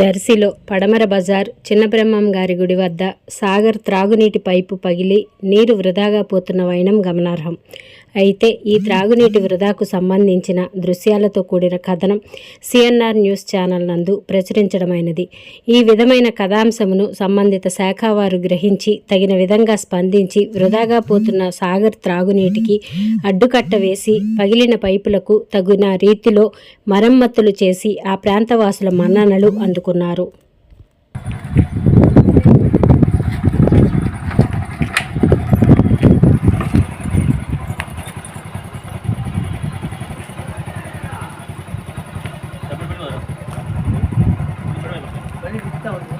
దర్శిలో పడమర బజార్ చిన్నబ్రహ్మం గారి గుడి వద్ద సాగర్ త్రాగునీటి పైపు పగిలి నీరు వృధాగా పోతున్న వైనం గమనార్హం. అయితే ఈ త్రాగునీటి వృధాకు సంబంధించిన దృశ్యాలతో కూడిన కథనం సిఎన్ఆర్ న్యూస్ ఛానల్ నందు ప్రచురించడమైనది. ఈ విధమైన కథాంశమును సంబంధిత శాఖ వారు గ్రహించి తగిన విధంగా స్పందించి వృధాగా పోతున్న సాగర్ త్రాగునీటికి అడ్డుకట్ట వేసి పగిలిన పైపులకు తగిన రీతిలో మరమ్మతులు చేసి ఆ ప్రాంతవాసుల మన్ననలు అందుకున్నారు. historia.